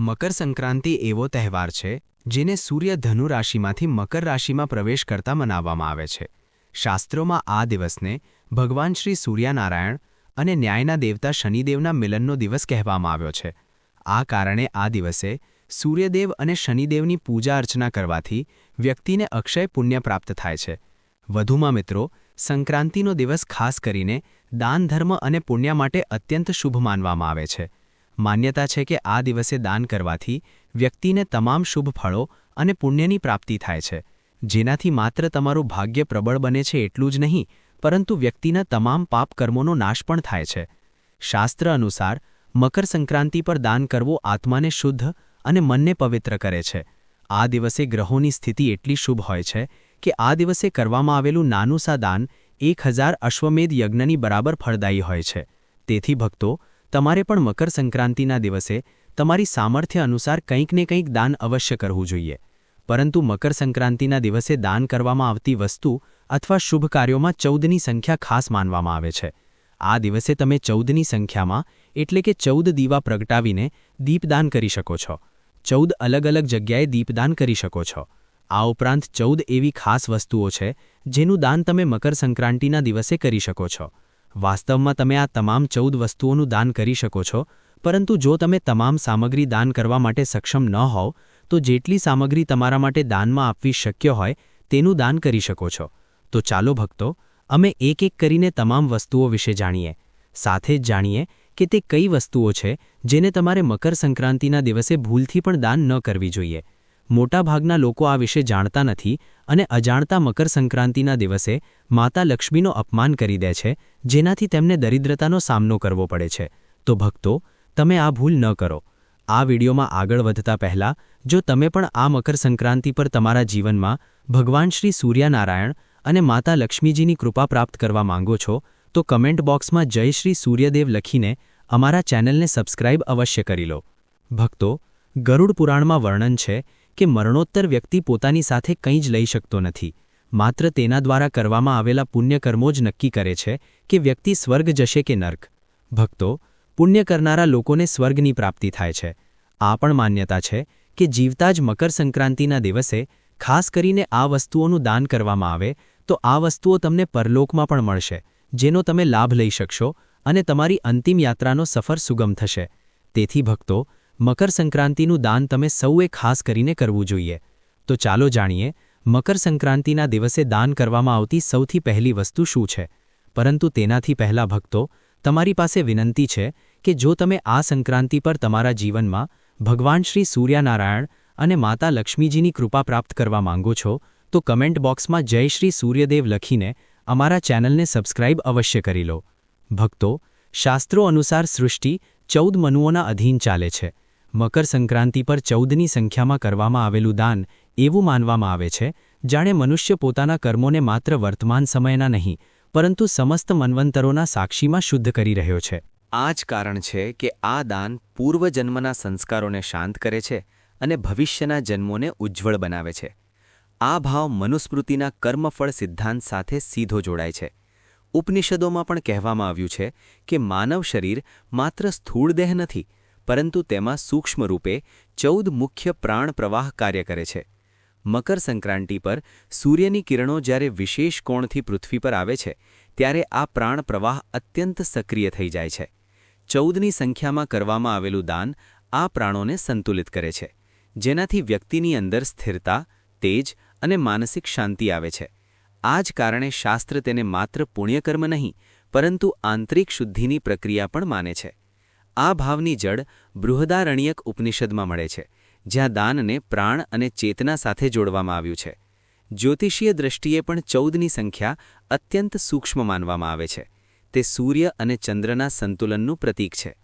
મકર સંક્રાંતિ એવો તહેવાર છે, જેને સૂર્ય ધનુ રાશિમાંથી મકર રાશિમાં પ્રવેશ કરતા મનાવવામાં આવે છે. શાસ્ત્રોમાં આ દિવસને ભગવાન શ્રી સૂર્યનારાયણ અને ન્યાયના દેવતા શનિદેવના મિલનનો દિવસ કહેવામાં આવ્યો છે. આ કારણે આ દિવસે સૂર્યદેવ અને શનિદેવની પૂજા અર્ચના કરવાથી વ્યક્તિને અક્ષય પુણ્ય પ્રાપ્ત થાય છે. વધુમાં મિત્રો, સંક્રાંતિનો દિવસ ખાસ કરીને દાન ધર્મ અને પુણ્ય માટે અત્યંત શુભ માનવામાં આવે છે. માન્યતા છે કે આ દિવસે દાન કરવાથી વ્યક્તિને તમામ શુભ ફળો અને પુણ્યની પ્રાપ્તિ થાય છે. જેનાથી માત્ર તમારું ભાગ્ય પ્રબળ બને છે એટલું જ નહીં, પરંતુ વ્યક્તિના તમામ પાપ કર્મોનો નાશ પણ થાય છે. શાસ્ત્ર અનુસાર, મકર સંક્રાંતિ પર દાન કરવું આત્માને શુદ્ધ અને મનને પવિત્ર કરે છે. આ દિવસે ગ્રહોની સ્થિતિ એટલી શુભ હોય છે કે આ દિવસે કરવામાં આવેલું નાનું સા દાન એક હજાર અશ્વમેધ યજ્ઞની બરાબર ફળદાયી હોય છે. તેથી ભક્તો તમારે પણ મકર સંક્રાંતિના દિવસે તમારી સામર્થ્ય અનુસાર કંઈક ને કંઈક દાન અવશ્ય કરવું જોઈએ. પરંતુ મકર સંક્રાંતિના દિવસે દાન કરવામાં આવતી વસ્તુ અથવા શુભ કાર્યોમાં ચૌદની સંખ્યા ખાસ માનવામાં આવે છે. આ દિવસે તમે ચૌદની સંખ્યામાં એટલે કે ચૌદ દીવા પ્રગટાવીને દીપદાન કરી શકો છો. ચૌદ અલગ અલગ જગ્યાએ દીપદાન કરી શકો છો. આ ઉપરાંત ચૌદ એવી ખાસ વસ્તુઓ છે જેનું દાન તમે મકર સંક્રાંતિના દિવસે કરી શકો છો. વાસ્તવમાં તમે આ તમામ ચૌદ વસ્તુઓનું દાન કરી શકો છો, પરંતુ જો તમે તમામ સામગ્રી દાન કરવા માટે સક્ષમ ન હોવ, તો જેટલી સામગ્રી તમારા માટે દાનમાં આપવી શક્ય હોય, તેનું દાન કરી શકો છો. તો ચાલો ભક્તો, અમે એક એક કરીને તમામ વસ્તુઓ વિશે જાણીએ. સાથે જ જાણીએ કે તે કઈ વસ્તુઓ છે, જેને તમારે મકર સંક્રાંતિના દિવસે ભૂલથી પણ દાન ન કરવી જોઈએ. મોટાભાગના લોકો આ વિશે જાણતા નથી અને અજાણતા મકર સંક્રાંતિના દિવસે માતા લક્ષ્મીનો અપમાન કરી દે છે, જેનાથી તેમને દરિદ્રતાનો સામનો કરવો પડે છે. તો ભક્તો, તમે આ ભૂલ ન કરો. આ વિડીયોમાં આગળ વધતા પહેલાં, જો તમે પણ આ મકર સંક્રાંતિ પર તમારા જીવનમાં ભગવાન શ્રી સૂર્યનારાયણ અને માતા લક્ષ્મીજીની કૃપા પ્રાપ્ત કરવા માંગો છો, તો કમેન્ટ બોક્સમાં જય શ્રી સૂર્યદેવ લખીને અમારા ચેનલને સબસ્ક્રાઇબ અવશ્ય કરી લો. ભક્તો, ગરુડ પુરાણમાં વર્ણન છે કે મરણોત્તર વ્યક્તિ પોતાની સાથે કંઈ જ લઈ શકતો નથી. માત્ર તેના દ્વારા કરવામાં આવેલા પુણ્યકર્મો જ નક્કી કરે છે કે વ્યક્તિ સ્વર્ગ જશે કે નર્ક. ભક્તો, પુણ્ય કરનારા લોકોને સ્વર્ગની પ્રાપ્તિ થાય છે. આ પણ માન્યતા છે કે જીવતા જ મકર સંક્રાંતિના દિવસે, ખાસ કરીને આ વસ્તુઓનું દાન કરવામાં આવે, તો આ વસ્તુઓ તમને પરલોકમાં પણ મળશે, જેનો તમે લાભ લઈ શકશો અને તમારી અંતિમ યાત્રાનો સફર સુગમ થશે. તેથી ભક્તો મકર સંક્રાંતિનું દાન તમે સૌએ ખાસ કરીને કરવું જોઈએ. તો ચાલો જાણીએ, મકર સંક્રાંતિના દિવસે દાન કરવામાં આવતી સૌથી પહેલી વસ્તુ શું છે? પરંતુ તેનાથી પહેલા ભક્તો, તમારી પાસે વિનંતી છે કે જો તમે આ સંક્રાંતિ પર તમારા જીવનમાં ભગવાન શ્રી સૂર્યનારાયણ અને માતા લક્ષ્મીજીની કૃપા પ્રાપ્ત કરવા માંગો છો, તો કમેન્ટ બોક્સમાં જય શ્રી સૂર્યદેવ લખીને અમારા ચેનલને સબસ્ક્રાઇબ અવશ્ય કરી લો. ભક્તો, શાસ્ત્રો અનુસાર સૃષ્ટિ ચૌદ મનુઓના અધીન ચાલે છે. મકર સંક્રાંતિ પર ચૌદની સંખ્યામાં કરવામાં આવેલું દાન એવું માનવામાં આવે છે, જાણે મનુષ્ય પોતાના કર્મોને માત્ર વર્તમાન સમયના નહીં, પરંતુ સમસ્ત મન્વંતરોના સાક્ષીમાં શુદ્ધ કરી રહ્યો છે. આ જ કારણ છે કે આ દાન પૂર્વજન્મના સંસ્કારોને શાંત કરે છે અને ભવિષ્યના જન્મોને ઉજ્જવળ બનાવે છે. આ ભાવ મનુસ્મૃતિના કર્મફળ સિદ્ધાંત સાથે સીધો જોડાય છે. ઉપનિષદોમાં પણ કહેવામાં આવ્યું છે કે માનવ શરીર માત્ર સ્થૂળ દેહ નથી પરંતુ તેમાં સૂક્ષ્મ રૂપે ચૌદ મુખ્ય પ્રાણ પ્રવાહ કાર્ય કરે છે. મકર સંક્રાંતિ પર સૂર્યની કિરણો જ્યારે વિશેષ કોણથી પૃથ્વી પર આવે છે, ત્યારે આ પ્રાણ પ્રવાહ અત્યંત સક્રિય થઈ જાય છે. ચૌદની સંખ્યામાં કરવામાં આવેલું દાન આ પ્રાણોને સંતુલિત કરે છે, જેનાથી વ્યક્તિની અંદર સ્થિરતા, તેજ અને માનસિક શાંતિ આવે છે. આ જ કારણે શાસ્ત્ર તેને માત્ર પુણ્યકર્મ નહીં, પરંતુ આંતરિક શુદ્ધિની પ્રક્રિયા પણ માને છે. આ ભાવની જડ બૃહદારણ્યક ઉપનિષદમાં મળે છે, જ્યાં દાનને પ્રાણ અને ચેતના સાથે જોડવામાં આવ્યું છે. જ્યોતિષીય દ્રષ્ટિએ પણ ચૌદની સંખ્યા અત્યંત સૂક્ષ્મ માનવામાં આવે છે. તે સૂર્ય અને ચંદ્રના સંતુલનનું પ્રતીક છે.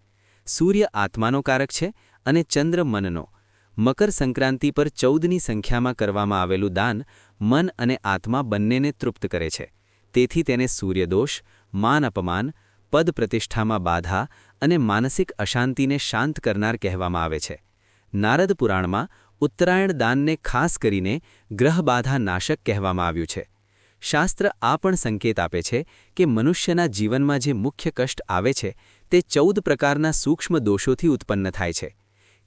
સૂર્ય આત્માનો કારક છે અને ચંદ્ર મનનો. મકર સંક્રાંતિ પર ચૌદની સંખ્યામાં કરવામાં આવેલું દાન મન અને આત્મા બંનેને તૃપ્ત કરે છે. તેથી તેને સૂર્યદોષ, માન અપમાન, પદ પ્રતિષ્ઠામાં બાધા અને માનસિક અશાંતિને શાંત કરનાર કહેવામાં આવે છે. નારદ પુરાણમાં ઉત્તરાયણ દાનને ખાસ કરીને ગ્રહબાધા નાશક કહેવામાં આવ્યું છે. શાસ્ત્ર આ પણ સંકેત આપે છે કે મનુષ્યના જીવનમાં જે મુખ્ય કષ્ટ આવે છે, તે ચૌદ પ્રકારના સૂક્ષ્મ દોષોથી ઉત્પન્ન થાય છે.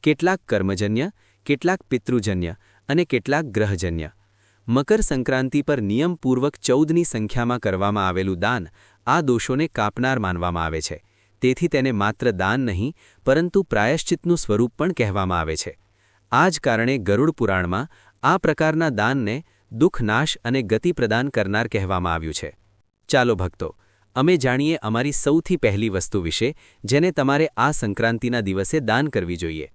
કેટલાક કર્મજન્ય, કેટલાક પિતૃજન્ય અને કેટલાક ગ્રહજન્ય. મકર સંક્રાંતિ પર નિયમપૂર્વક ચૌદની સંખ્યામાં કરવામાં આવેલું દાન આ દોષોને કાપનાર માનવામાં આવે છે. તેથી તેને માત્ર દાન નહીં, પરંતુ પ્રાયશ્ચિતનું સ્વરૂપ પણ કહેવામાં આવે છે. આ જ કારણે ગરુડ પુરાણમાં આ પ્રકારના દાનને દુઃખનાશ અને ગતિ પ્રદાન કરનાર કહેવામાં આવ્યું છે. ચાલો ભક્તો, અમે જાણીએ અમારી સૌથી પહેલી વસ્તુ વિશે, જેને તમારે આ સંક્રાંતિના દિવસે દાન કરવી જોઈએ.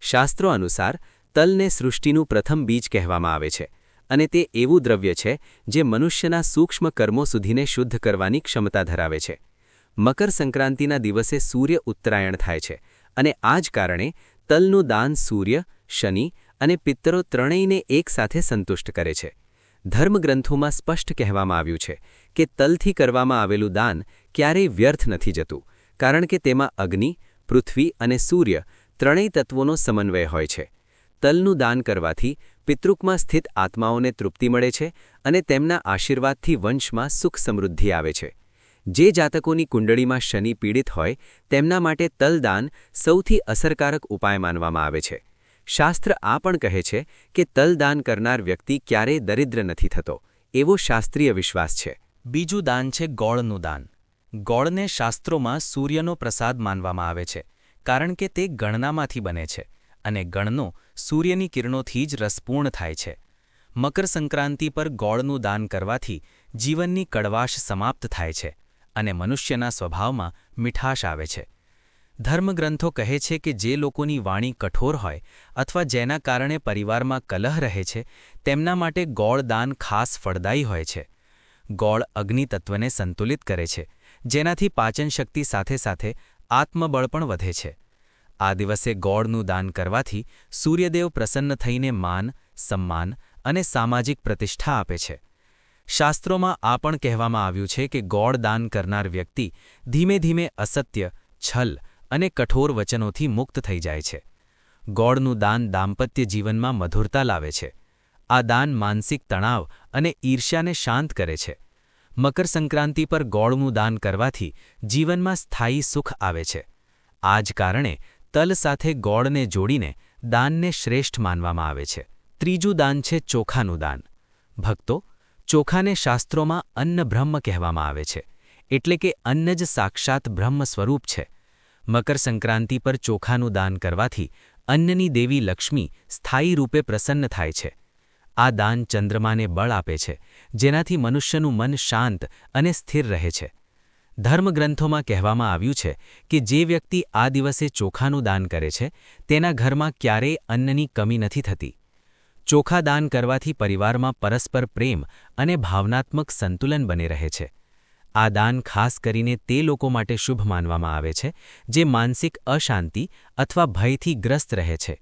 શાસ્ત્રો અનુસાર, તલને સૃષ્ટિનું પ્રથમ બીજ કહેવામાં આવે છે, અને તે એવું દ્રવ્ય છે, જે મનુષ્યના સૂક્ષ્મ કર્મો સુધીને શુદ્ધ કરવાની ક્ષમતા ધરાવે છે. મકર સંક્રાંતિના દિવસે સૂર્ય ઉત્તરાયણ થાય છે અને આ જ કારણે તલનું દાન સૂર્ય, શનિ અને પિત્તરો ત્રણેયને એકસાથે સંતુષ્ટ કરે છે. ધર્મગ્રંથોમાં સ્પષ્ટ કહેવામાં આવ્યું છે કે તલથી કરવામાં આવેલું દાન ક્યારેય વ્યર્થ નથી જતું, કારણ કે તેમાં અગ્નિ, પૃથ્વી અને સૂર્ય ત્રણેય તત્વોનો સમન્વય હોય છે. તલનું દાન કરવાથી પિતૃકમાં સ્થિત આત્માઓને તૃપ્તિ મળે છે અને તેમના આશીર્વાદથી વંશમાં સુખ સમૃદ્ધિ આવે છે. જે જાતકોની કુંડળીમાં શનિ પીડિત હોય, તેમના માટે તલદાન સૌથી અસરકારક ઉપાય માનવામાં આવે છે. શાસ્ત્ર આ પણ કહે છે કે તલદાન કરનાર વ્યક્તિ ક્યારેય દરિદ્ર નથી થતો. એવો શાસ્ત્રીય વિશ્વાસ છે. બીજું દાન છે ગોળનું દાન. ગોળને શાસ્ત્રોમાં સૂર્યનો પ્રસાદ માનવામાં આવે છે, કારણ કે તે ગણનામાંથી બને છે, અને ગણનો સૂર્યની કિરણોથી જ રસપૂર્ણ થાય છે. મકર સંક્રાંતિ પર ગોળનું દાન કરવાથી જીવનની કડવાશ સમાપ્ત થાય છે. અને મનુષ્યના સ્વભાવમાં મીઠાશ આવે છે. ધર્મગ્રંથો કહે છે કે જે લોકોની વાણી કઠોર હોય અથવા જેના કારણે પરિવારમાં કલહ રહે છે, તેમના માટે ગોળ દાન ખાસ ફળદાયી હોય છે. ગોળ અગ્નિતત્વને સંતુલિત કરે છે, જેનાથી પાચનશક્તિ સાથે સાથે આત્મબળ પણ વધે છે. આ દિવસે ગોળનું દાન કરવાથી સૂર્યદેવ પ્રસન્ન થઈને માન, સન્માન અને સામાજિક પ્રતિષ્ઠા આપે છે. શાસ્ત્રોમાં આ પણ કહેવામાં આવ્યું છે કે ગોળ દાન કરનાર વ્યક્તિ ધીમે ધીમે અસત્ય, છલ અને કઠોર વચનોથી મુક્ત થઈ જાય છે. ગોળનું દાન દાંપત્ય જીવનમાં મધુરતા લાવે છે. આ દાન માનસિક તણાવ અને ઈર્ષ્યાને શાંત કરે છે. મકર સંક્રાંતિ પર ગોળનું દાન કરવાથી જીવનમાં સ્થાયી સુખ આવે છે. આ જ કારણે તલ સાથે ગોળને જોડીને દાનને શ્રેષ્ઠ માનવામાં આવે છે. ત્રીજું દાન છે ચોખાનું દાન. ભક્તો ચોખાને શાસ્ત્રોમાં અન્ન બ્રહ્મ કહેવામાં આવે છે, એટલે કે અન્ન જ સાક્ષાત બ્રહ્મ સ્વરૂપ છે. મકર સંક્રાંતિ પર ચોખાનું દાન કરવાથી અન્નની દેવી લક્ષ્મી સ્થાયી રૂપે પ્રસન્ન થાય છે. આ દાન ચંદ્રમાને બળ આપે છે, જેનાથી મનુષ્યનું મન શાંત અને સ્થિર રહે છે. ધર્મગ્રંથોમાં કહેવામાં આવ્યું છે કે જે વ્યક્તિ આ દિવસે ચોખાનું દાન કરે છે, તેના ઘરમાં ક્યારેય અન્નની કમી નથી થતી. ચોખા દાન કરવાથી પરિવારમાં પરસ્પર પ્રેમ અને ભાવનાત્મક સંતુલન બને રહે છે. આ દાન ખાસ કરીને તે લોકો માટે શુભ માનવામાં આવે છે, જે માનસિક અશાંતિ અથવા ભયથી ગ્રસ્ત રહે છે.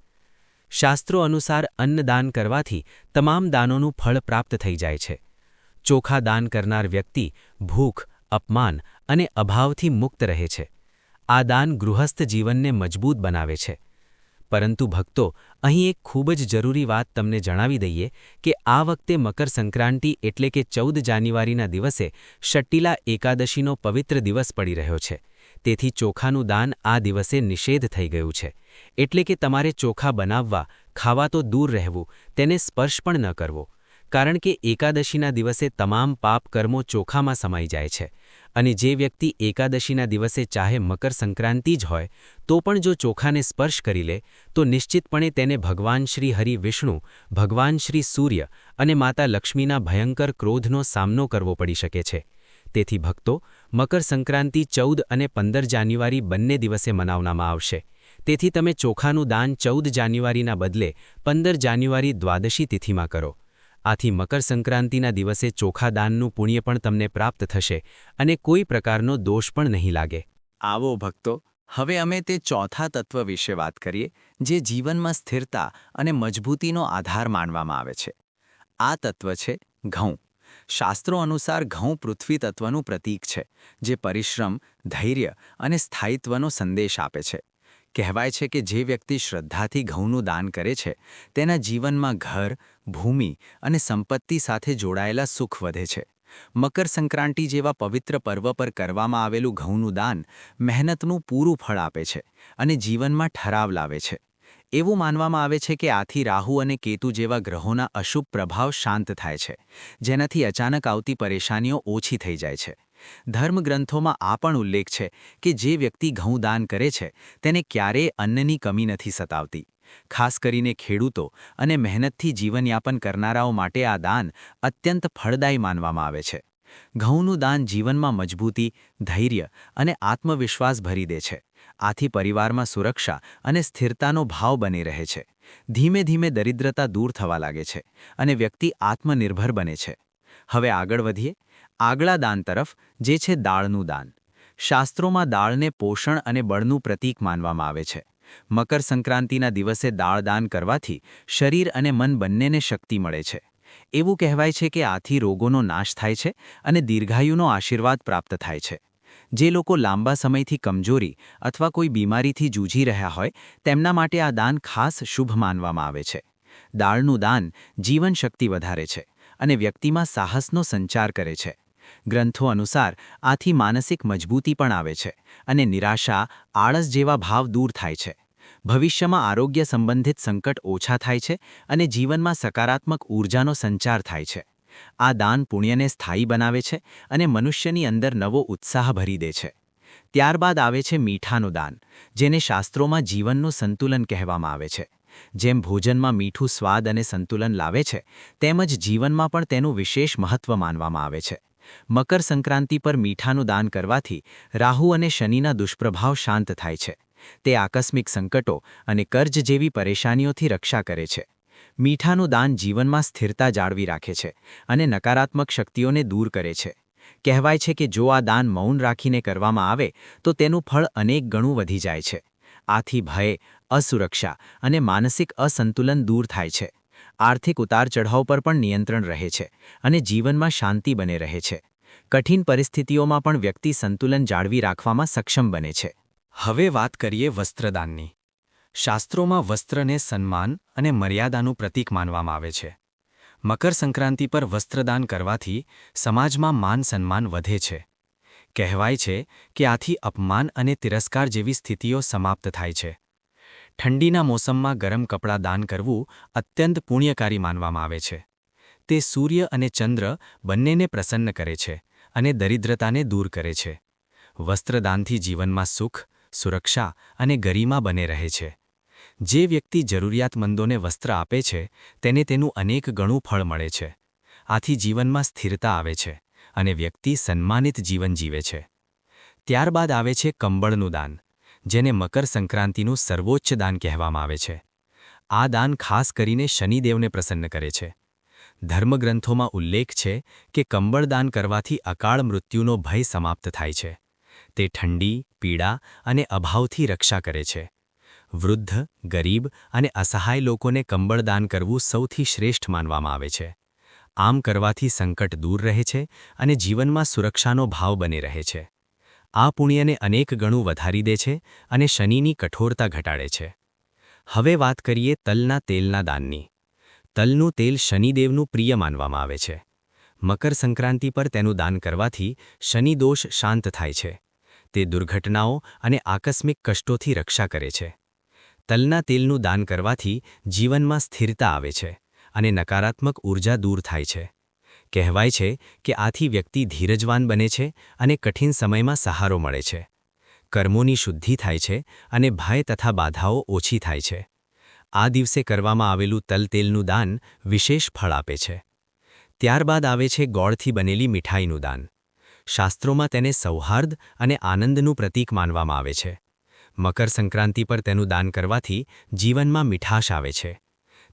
શાસ્ત્રો અનુસાર અન્નદાન કરવાથી તમામ દાનોનું ફળ પ્રાપ્ત થઈ જાય છે. ચોખા દાન કરનાર વ્યક્તિ ભૂખ, અપમાન અને અભાવથી મુક્ત રહે છે. આ દાન ગૃહસ્થ જીવનને મજબૂત બનાવે છે. પરંતુ ભક્તો, અહીં એક ખૂબ જ જરૂરી વાત તમને જણાવી દઈએ કે આ વખતે મકર સંક્રાંતિ એટલે કે ચૌદ જાન્યુઆરીના દિવસે શટ્ટિલા એકાદશીનો પવિત્ર દિવસ પડી રહ્યો છે. તેથી ચોખાનું દાન આ દિવસે નિષેધ થઈ ગયું છે. એટલે કે તમારે ચોખા બનાવવા, ખાવા તો દૂર રહેવું, તેને સ્પર્શ પણ ન કરવો. કારણ કે એકાદશીના દિવસે તમામ પાપ કર્મો ચોખામાં સમાઈ જાય છે. અને જે વ્યક્તિ એકાદશીના દિવસે ચાહે મકર સંક્રાંતિ જ હોય, તો પણ જો ચોખાને સ્પર્શ કરી લે, તો નિશ્ચિતપણે તેને ભગવાન શ્રી હરિ વિષ્ણુ, ભગવાન શ્રી સૂર્ય અને માતા લક્ષ્મીના ભયંકર ક્રોધનો સામનો કરવો પડી શકે છે. તેથી ભક્તો, મકર સંક્રાંતિ ચૌદ અને પંદર જાન્યુઆરી બંને દિવસે મનાવવામાં આવશે. તેથી તમે ચોખાનું દાન ચૌદ જાન્યુઆરીના બદલે પંદર જાન્યુઆરી દ્વાદશી તિથિમાં કરો. આથી મકર સંક્રાંતિના દિવસે ચોખા દાનનું પુણ્ય પણ તમને પ્રાપ્ત થશે અને કોઈ પ્રકારનો દોષ પણ નહીં લાગે. આવો ભક્તો, હવે અમે તે ચોથા તત્વ વિશે વાત કરીએ, જે જીવનમાં સ્થિરતા અને મજબૂતીનો આધાર માનવામાં આવે છે. આ તત્વ છે ઘઉં. શાસ્ત્રો અનુસાર ઘઉં પૃથ્વી તત્વનું પ્રતીક છે, જે પરિશ્રમ, ધૈર્ય અને સ્થાયિત્વનો સંદેશ આપે છે. કહેવાય છે કે જે વ્યક્તિ શ્રદ્ધાથી ઘઉંનું દાન કરે છે, તેના જીવનમાં ઘર, ભૂમિ અને સંપત્તિ સાથે જોડાયેલા સુખ વધે છે. મકર સંક્રાંતિ જેવા પવિત્ર પર્વ પર કરવામાં આવેલું ઘઉંનું દાન મહેનતનું પૂરું ફળ આપે છે અને જીવનમાં ઠરાવ લાવે છે. એવું માનવામાં આવે છે કે આથી રાહુ અને કેતુ જેવા ગ્રહોના અશુભ પ્રભાવ શાંત થાય છે, જેનાથી અચાનક આવતી પરેશાનીઓ ઓછી થઈ જાય છે. ધર્મગ્રંથોમાં આ પણ ઉલ્લેખ છે કે જે વ્યક્તિ ઘઉં દાન કરે છે, તેને ક્યારેય અન્નની કમી નથી સતાવતી. ખાસ કરીને ખેડૂતો અને મહેનતથી જીવનયાપન કરનારાઓ માટે આ દાન અત્યંત ફળદાયી માનવામાં આવે છે. ઘઉંનું દાન જીવનમાં મજબૂતી, ધૈર્ય અને આત્મવિશ્વાસ ભરી દે છે. આથી પરિવારમાં સુરક્ષા અને સ્થિરતાનો ભાવ બની રહે છે. ધીમે ધીમે દરિદ્રતા દૂર થવા લાગે છે અને વ્યક્તિ આત્મનિર્ભર બને છે. હવે આગળ વધીએ. આગલા દાન તરફ, જે છે દાળનું દાન. શાસ્ત્રોમાં દાળને પોષણ અને બળનું પ્રતીક માનવામાં આવે છે. મકર સંક્રાંતિના દિવસે દાળદાન કરવાથી શરીર અને મન બંનેને શક્તિ મળે છે. એવું કહેવાય છે કે આથી રોગોનો નાશ થાય છે અને દીર્ઘાયુનો આશીર્વાદ પ્રાપ્ત થાય છે. જે લોકો લાંબા સમયથી કમજોરી અથવા કોઈ બીમારીથી જૂજી રહ્યા હોય, તેમના માટે આ દાન ખાસ શુભ માનવામાં આવે છે. દાળનું દાન જીવનશક્તિ વધારે છે અને વ્યક્તિમાં સાહસનો સંચાર કરે છે. ગ્રંથો અનુસાર આથી માનસિક મજબૂતી પણ આવે છે અને નિરાશા, આળસ જેવા ભાવ દૂર થાય છે. ભવિષ્યમાં આરોગ્ય સંબંધિત સંકટ ઓછા થાય છે અને જીવનમાં સકારાત્મક ઊર્જાનો સંચાર થાય છે. આ દાન પુણ્યને સ્થાયી બનાવે છે અને મનુષ્યની અંદર નવો ઉત્સાહ ભરી દે છે. ત્યારબાદ આવે છે મીઠાનું દાન, જેને શાસ્ત્રોમાં જીવનનું સંતુલન કહેવામાં આવે છે. જેમ ભોજનમાં મીઠું સ્વાદ અને સંતુલન લાવે છે તેમજ જીવનમાં પણ તેનું વિશેષ મહત્વ માનવામાં આવે છે. મકર સંક્રાંતિ પર મીઠાનું દાન કરવાથી રાહુ અને શનિના દુષ્પ્રભાવ શાંત થાય છે. તે આકસ્મિક સંકટો અને કર્જ જેવી પરેશાનીઓથી રક્ષા કરે છે. મીઠાનું દાન જીવનમાં સ્થિરતા જાળવી રાખે છે અને નકારાત્મક શક્તિઓને દૂર કરે છે. કહેવાય છે કે જો આ દાન મૌન રાખીને કરવામાં આવે, તો તેનું ફળ અનેક ગણું વધી જાય છે. આથી ભય, અસુરક્ષા અને માનસિક અસંતુલન દૂર થાય છે. આર્થિક ઉતાર ચઢાવ પર પણ નિયંત્રણ રહે છે અને જીવનમાં શાંતિ બને રહે છે. કઠિન પરિસ્થિતિઓમાં પણ વ્યક્તિ સંતુલન જાળવી રાખવામાં સક્ષમ બને છે. હવે વાત કરીએ વસ્ત્રદાનની. શાસ્ત્રોમાં વસ્ત્રને સન્માન અને મર્યાદાનું પ્રતીક માનવામાં આવે છે. મકર સંક્રાંતિ પર વસ્ત્રદાન કરવાથી સમાજમાં માન સન્માન વધે છે. કહેવાય છે કે આથી અપમાન અને તિરસ્કાર જેવી સ્થિતિઓ સમાપ્ત થાય છે. ઠંડીના મોસમમાં ગરમ કપડાં દાન કરવું અત્યંત પુણ્યકારી માનવામાં આવે છે. તે સૂર્ય અને ચંદ્ર બંનેને પ્રસન્ન કરે છે અને દરિદ્રતાને દૂર કરે છે. વસ્ત્રદાનથી જીવનમાં સુખ, સુરક્ષા અને ગરિમા બને રહે છે. જે વ્યક્તિ જરૂરિયાતમંદોને વસ્ત્ર આપે છે, તેને તેનું અનેક ગણું ફળ મળે છે. આથી જીવનમાં સ્થિરતા આવે છે અને વ્યક્તિ સન્માનિત જીવન જીવે છે. ત્યારબાદ આવે છે કંબળનું દાન. જેને મકર સંક્રાંતિનું સર્વોચ્ચ દાન કહેવામાં આવે છે. આ દાન ખાસ કરીને શનિદેવને પ્રસન્ન કરે છે. ધર્મગ્રંથોમાં ઉલ્લેખ છે કે કંબળદાન કરવાથી અકાળ મૃત્યુનો ભય સમાપ્ત થાય છે. તે ઠંડી, પીડા અને અભાવથી રક્ષા કરે છે. વૃદ્ધ, ગરીબ અને અસહાય લોકોને કંબળદાન કરવું સૌથી શ્રેષ્ઠ માનવામાં આવે છે. આમ કરવાથી સંકટ દૂર રહે છે અને જીવનમાં સુરક્ષાનો ભાવ બની રહે છે. આ પુણ્યને અનેક ગણું વધારી દે છે અને શનિની કઠોરતા ઘટાડે છે. હવે વાત કરીએ તલના તેલના દાનની. તલનું તેલ શનિદેવનું પ્રિય માનવામાં આવે છે. મકર સંક્રાંતિ પર તેનું દાન કરવાથી શનિદોષ શાંત થાય છે. તે દુર્ઘટનાઓ અને આકસ્મિક કષ્ટોથી રક્ષા કરે છે. તલના તેલનું દાન કરવાથી જીવનમાં સ્થિરતા આવે છે અને નકારાત્મક ઊર્જા દૂર થાય છે. કહેવાય છે કે આથી વ્યક્તિ ધીરજવાન બને છે અને કઠિન સમયમાં સહારો મળે છે. કર્મોની શુદ્ધિ થાય છે અને ભય તથા બાધાઓ ઓછી થાય છે. આ દિવસે કરવામાં આવેલું તલતેલનું દાન વિશેષ ફળ આપે છે. ત્યારબાદ આવે છે ગોળથી બનેલી મીઠાઈનું દાન. શાસ્ત્રોમાં તેને સૌહાર્દ અને આનંદનું પ્રતીક માનવામાં આવે છે. મકર સંક્રાંતિ પર તેનું દાન કરવાથી જીવનમાં મીઠાશ આવે છે.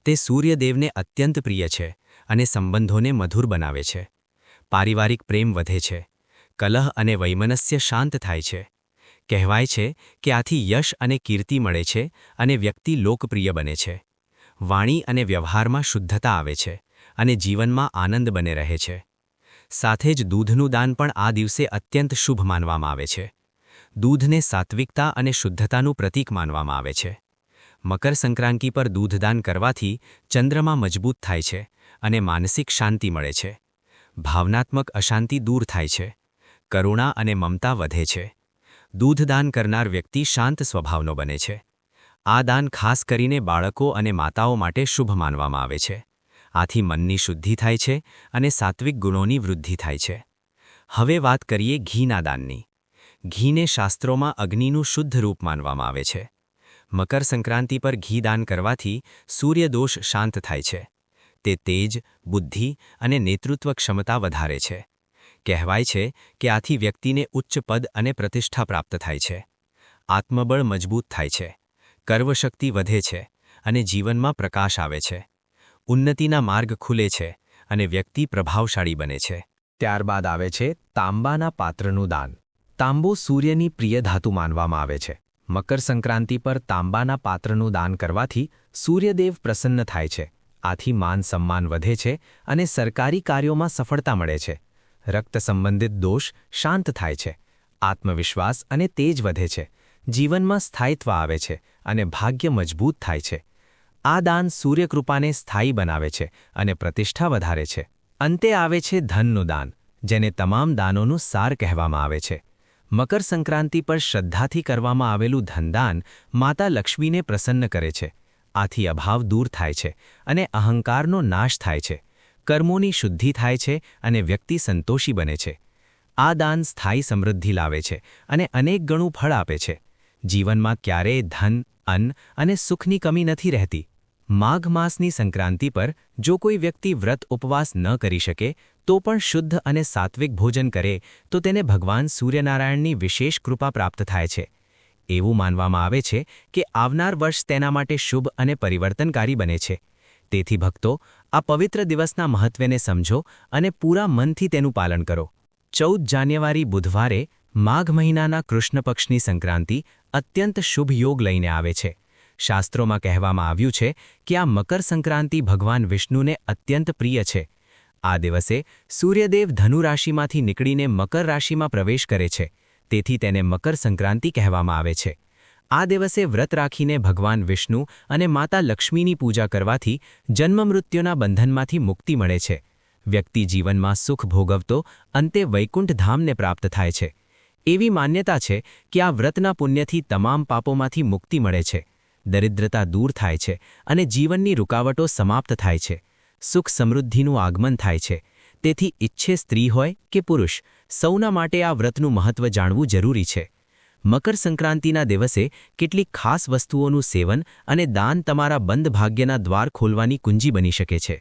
તે સૂર્યદેવને અત્યંત પ્રિય છે અને સંબંધોને મધુર બનાવે છે. પારિવારિક પ્રેમ વધે છે. કલહ અને વૈમનસ્ય શાંત થાય છે. કહેવાય છે કે આથી યશ અને કીર્તિ મળે છે અને વ્યક્તિ લોકપ્રિય બને છે. વાણી અને વ્યવહારમાં શુદ્ધતા આવે છે અને જીવનમાં આનંદ બને રહે છે. સાથે જ દૂધનું દાન પણ આ દિવસે અત્યંત શુભ માનવામાં આવે છે. દૂધને સાત્વિકતા અને શુદ્ધતાનું પ્રતીક માનવામાં આવે છે. મકર સંક્રાંતિ પર દૂધદાન કરવાથી ચંદ્રમાં મજબૂત થાય છે અને માનસિક શાંતિ મળે છે. ભાવનાત્મક અશાંતિ દૂર થાય છે. કરુણા અને મમતા વધે છે. દૂધદાન કરનાર વ્યક્તિ શાંત સ્વભાવનો બને છે. આ દાન ખાસ કરીને બાળકો અને માતાઓ માટે શુભ માનવામાં આવે છે. આથી મનની શુદ્ધિ થાય છે અને સાત્વિક ગુણોની વૃદ્ધિ થાય છે. હવે વાત કરીએ ઘીના દાનની. ઘીને શાસ્ત્રોમાં અગ્નિનું શુદ્ધ રૂપ માનવામાં આવે છે. મકર સંક્રાંતિ પર ઘી દાન કરવાથી સૂર્યદોષ શાંત થાય છે. તે તેજ, બુદ્ધિ અને નેતૃત્વ ક્ષમતા વધારે છે. કહેવાય છે કે આથી વ્યક્તિને ઉચ્ચ પદ અને પ્રતિષ્ઠા પ્રાપ્ત થાય છે. આત્મબળ મજબૂત થાય છે. કર્વશક્તિ વધે છે અને જીવનમાં પ્રકાશ આવે છે. ઉન્નતિના માર્ગ ખુલે છે અને વ્યક્તિ પ્રભાવશાળી બને છે. ત્યારબાદ આવે છે તાંબાના પાત્રનું દાન. તાંબો સૂર્યની પ્રિય ધાતુ માનવામાં આવે છે. મકર સંક્રાંતિ પર તાંબાના પાત્રનું દાન કરવાથી સૂર્યદેવ પ્રસન્ન થાય છે. આથી માન સન્માન વધે છે અને સરકારી કાર્યોમાં સફળતા મળે છે. રક્ત સંબંધિત દોષ શાંત થાય છે. આત્મવિશ્વાસ અને તેજ વધે છે. જીવનમાં સ્થાયિત્વ આવે છે અને ભાગ્ય મજબૂત થાય છે. આ દાન સૂર્યકૃપાને સ્થાયી બનાવે છે અને પ્રતિષ્ઠા વધારે છે. અંતે આવે છે ધનનું દાન, જેને તમામ દાનોનું સાર કહેવામાં આવે છે. મકર સંક્રાંતિ પર શ્રદ્ધાથી કરવામાં આવેલું ધનદાન માતા લક્ષ્મીને પ્રસન્ન કરે છે. આથી અભાવ દૂર થાય છે અને અહંકારનો નાશ થાય છે. કર્મોની શુદ્ધિ થાય છે અને વ્યક્તિ સંતોષી બને છે. આ દાન સ્થાયી સમૃદ્ધિ લાવે છે અને અનેક ગણું ફળ આપે છે. જીવનમાં ક્યારેય ધન, અન્ન અને સુખની કમી નથી રહેતી. માઘ માસની સંક્રાંતિ પર જો કોઈ વ્યક્તિ વ્રત ઉપવાસ ન કરી શકે, તો પણ શુદ્ધ અને સાત્વિક ભોજન કરે, તો તેને ભગવાન સૂર્યનારાયણની વિશેષ કૃપા પ્રાપ્ત થાય છે. એવું માનવામાં આવે છે કે આવનાર વર્ષ તેના માટે શુભ અને પરિવર્તનકારી બને છે. તેથી ભક્તો, આ પવિત્ર દિવસના મહત્વને સમજો અને પૂરા મનથી તેનું પાલન કરો. ચૌદ જાન્યુઆરી બુધવારે માઘ મહિનાના કૃષ્ણ પક્ષની સંક્રાંતિ અત્યંત શુભ યોગ લઈને આવે છે. શાસ્ત્રોમાં કહેવામાં આવ્યું છે કે આ મકર સંક્રાંતિ ભગવાન વિષ્ણુને અત્યંત પ્રિય છે. આ દિવસે સૂર્યદેવ ધનુ રાશિમાંથી નીકળીને મકર રાશિમાં પ્રવેશ કરે છે. તેથી તેને મકર સંક્રાંતિ કહેવામાં આવે છે. આ દિવસે વ્રત રાખીને ભગવાન વિષ્ણુ અને માતા લક્ષ્મીની પૂજા કરવાથી જન્મમૃત્યુના બંધનમાંથી મુક્તિ મળે છે. વ્યક્તિ જીવનમાં સુખ ભોગવતો અંતે વૈકુંઠ ધામને પ્રાપ્ત થાય છે. એવી માન્યતા છે કે આ વ્રતના પુણ્યથી તમામ પાપોમાંથી મુક્તિ મળે છે. દરિદ્રતા દૂર થાય છે અને જીવનની રૂકાવટો સમાપ્ત થાય છે. સુખ સમૃદ્ધિનું આગમન થાય છે. તેથી ઈચ્છે સ્ત્રી હોય કે પુરુષ, સૌના માટે આ વ્રતનું મહત્વ જાણવું જરૂરી છે. મકર સંક્રાંતિના દિવસે કેટલીક ખાસ વસ્તુઓનું સેવન અને દાન તમારા બંધ ભાગ્યના દ્વાર ખોલવાની કુંજી બની શકે છે.